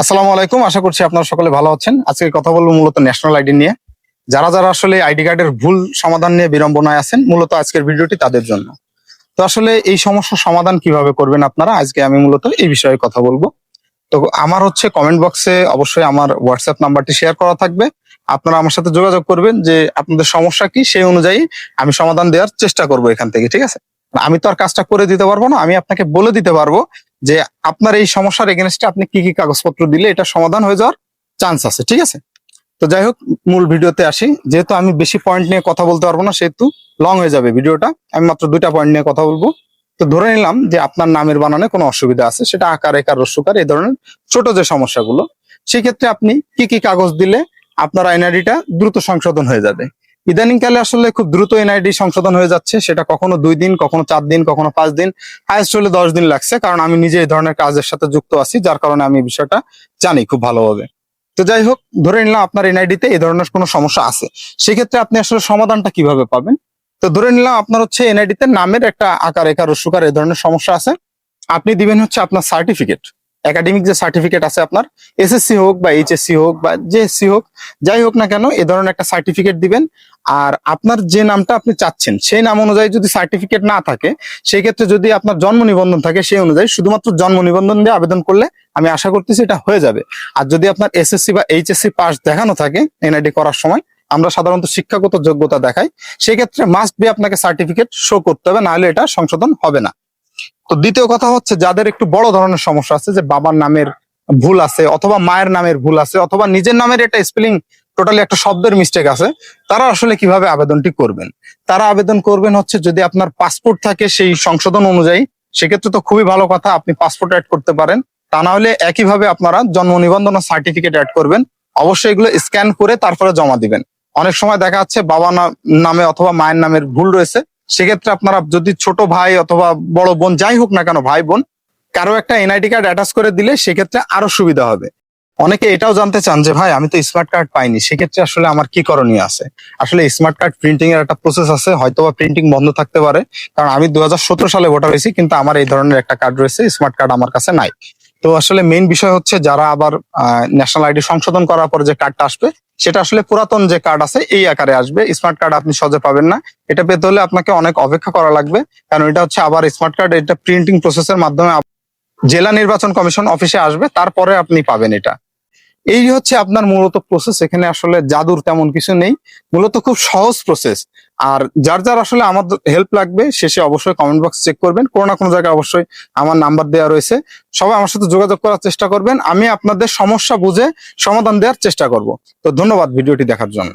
আসসালামু আলাইকুম। আশা করছি আপনারা সকলে ভালো আছেন। আজকে কথা বলব মূলত ন্যাশনাল আইডি নিয়ে। যারা যারা আসলে আইডি কার্ডের ভুল সমাধান নিয়ে বিড়ম্বনায় আছেন, মূলত আজকের ভিডিওটি তাদের জন্য। তো আসলে এই সমস্যার সমাধান কীভাবে করবেন আপনারা? আজকে আমি মূলত এই বিষয়ে কথা বলব। তো আমার হচ্ছে কমেন্ট বক্সে অবশ্যই আমার হোয়াটসঅ্যাপ নাম্বারটি শেয়ার করা থাকবে। আপনারা আমার সাথে যোগাযোগ করবেন যে আপনাদের সমস্যা কি, সেই অনুযায়ী আমি সমাধান দেওয়ার চেষ্টা করব এখান থেকে, ঠিক আছে? আমি তো আর কাজটা করে দিতে পারব না, আমি আপনাকে বলে দিতে পারব যে আপনার এই সমস্যার এগেনস্টে আপনি কি কি কাগজপত্র দিলে এটা সমাধান হয়ে যাওয়ার চান্স আছে, ঠিক আছে? তো যাই হোক, মূল ভিডিওতে আসি। যেহেতু আমি বেশি পয়েন্ট নিয়ে কথা বলতে পারব না, সেহেতু লং হয়ে যাবে ভিডিওটা। আমি মাত্র দুইটা পয়েন্ট নিয়ে কথা বলব। তো ধরে নিলাম যে আপনার নামের বানানে কোনো অসুবিধা আছে, সেটা আকার, একার রস্যকার এই ধরনের ছোট যে সমস্যাগুলো, সেক্ষেত্রে আপনি কি কি কাগজ দিলে আপনার এনআইডিটা দ্রুত সংশোধন হয়ে যাবে। ইদানিংকালে আসলে খুব দ্রুত এনআইডি সংশোধন হয়ে যাচ্ছে। সেটা কখনো দুই দিন, কখনো চার দিন, কখনো পাঁচ দিন হাইস্ট হলে দশ দিন লাগছে। কারণ আমি নিজে এই ধরনের কাজের সাথে যুক্ত আছি, যার কারণে আমি বিষয়টা জানি খুব ভালোভাবে। তো যাই হোক, ধরে নিলাম আপনার এনআইডিতে এই ধরনের কোনো সমস্যা আছে। সেক্ষেত্রে আপনি আসলে সমাধানটা কীভাবে পাবেন? তো ধরে নিলাম আপনার হচ্ছে এনআইডিতে নামের একটা আকার, একার সুকার এই ধরনের সমস্যা আছে। আপনি দিবেন হচ্ছে আপনার সার্টিফিকেট একাডেমিক যে সার্টিফিকেট আছে আপনার এসএসসি হোক বা এইচএসসি হোক বা জেএসসি হোক, যাই হোক না কেন, এ ধরনের একটা সার্টিফিকেট দিবেন। আর আপনার যে নামটা আপনি চাচ্ছেন, সেই নাম অনুযায়ী যদি সার্টিফিকেট না থাকে, সেই ক্ষেত্রে যদি আপনার জন্ম নিবন্ধন থাকে, সেই অনুযায়ী শুধুমাত্র জন্ম নিবন্ধন দিয়ে আবেদন করলে আমি আশা করতেছি এটা হয়ে যাবে। আর যদি আপনার এসএসসি বা এইচএসসি পাস দেখানো থাকে এনআইডি করার সময়, আমরা সাধারণত শিক্ষাগত যোগ্যতা দেখাই, সেক্ষেত্রে মাস্ট বি আপনাকে সার্টিফিকেট শো করতে হবে, নাহলে এটা সংশোধন হবে না। তো দ্বিতীয় কথা হচ্ছে, যাদের একটু বড় ধরনের সমস্যা আছে, যে বাবার নামের ভুল আছে, অথবা মায়ের নামের ভুল আছে, অথবা নিজের নামের একটা স্পেলিং টোটালি একটা শব্দের মিস্টেক আছে, তারা আসলে কীভাবে আবেদনটি করবেন? তারা আবেদন করবেন হচ্ছে যদি আপনার পাসপোর্ট থাকে সেই সংশোধন অনুযায়ী, সেক্ষেত্রে তো খুবই ভালো কথা, আপনি পাসপোর্ট অ্যাড করতে পারেন। তা না হলে একইভাবে আপনারা জন্ম নিবন্ধন সার্টিফিকেট অ্যাড করবেন, অবশ্যই এগুলো স্ক্যান করে তারপরে জমা দিবেন। অনেক সময় দেখা যাচ্ছে বাবা নামে অথবা মায়ের নামের ভুল রয়েছে সেক্ষেত্রে আপনারা যদি ছোট ভাই অথবা বড় বোন যাই হোক না কেন, ভাই বোন, কারও একটা এনআইডি কার্ড অ্যাটাচ করে দিলে সেক্ষেত্রে আরও সুবিধা হবে। অনেকে এটাও জানতে চান যে, ভাই, আমি তো স্মার্ট কার্ড পাইনি, সেক্ষেত্রে আসলে আমার কি করণীয় আছে? আসলে স্মার্ট কার্ড প্রিন্টিং এর একটা প্রসেস আছে হয়তো বা প্রিন্টিং বন্ধ থাকতে পারে, কারণ আমি দু হাজার সতেরো সালে ভোটার হয়েছি কিন্তু আমার এই ধরনের একটা কার্ড রয়েছে স্মার্ট কার্ড আমার কাছে নাই। তো আসলে মেইন বিষয় হচ্ছে যারা আবার ন্যাশনাল আইডি সংশোধন করার পর যে কার্ডটা আসবে, সেটা আসলে পুরাতন যে কার্ড আছে, এই আকারে আসবে। স্মার্ট কার্ড আপনি সহজে পাবেন না। এটা পেতে হলে আপনাকে অনেক অপেক্ষা করা লাগবে। কারণ এটা হচ্ছে আবার স্মার্ট কার্ড এটা প্রিন্টিং প্রসেসের মাধ্যমে জেলা নির্বাচন কমিশন অফিসে আসবে, তারপরে আপনি পাবেন এটা। এই হচ্ছে আপনার মূলত প্রসেস এখানে আসলে জাদুর তেমন কিছু নেই। মূলত খুব সহজ প্রসেস আর যার যার আসলে আমার হেল্প লাগবে, শেষে অবশ্যই কমেন্ট বক্স চেক করবেন। কোনো না কোনো জায়গায় অবশ্যই আমার নাম্বার দেওয়া রয়েছে। সবাই আমার সাথে যোগাযোগ করার চেষ্টা করবেন। আমি আপনাদের সমস্যা বুঝে সমাধান দেওয়ার চেষ্টা করব। তো ধন্যবাদ ভিডিওটি দেখার জন্য।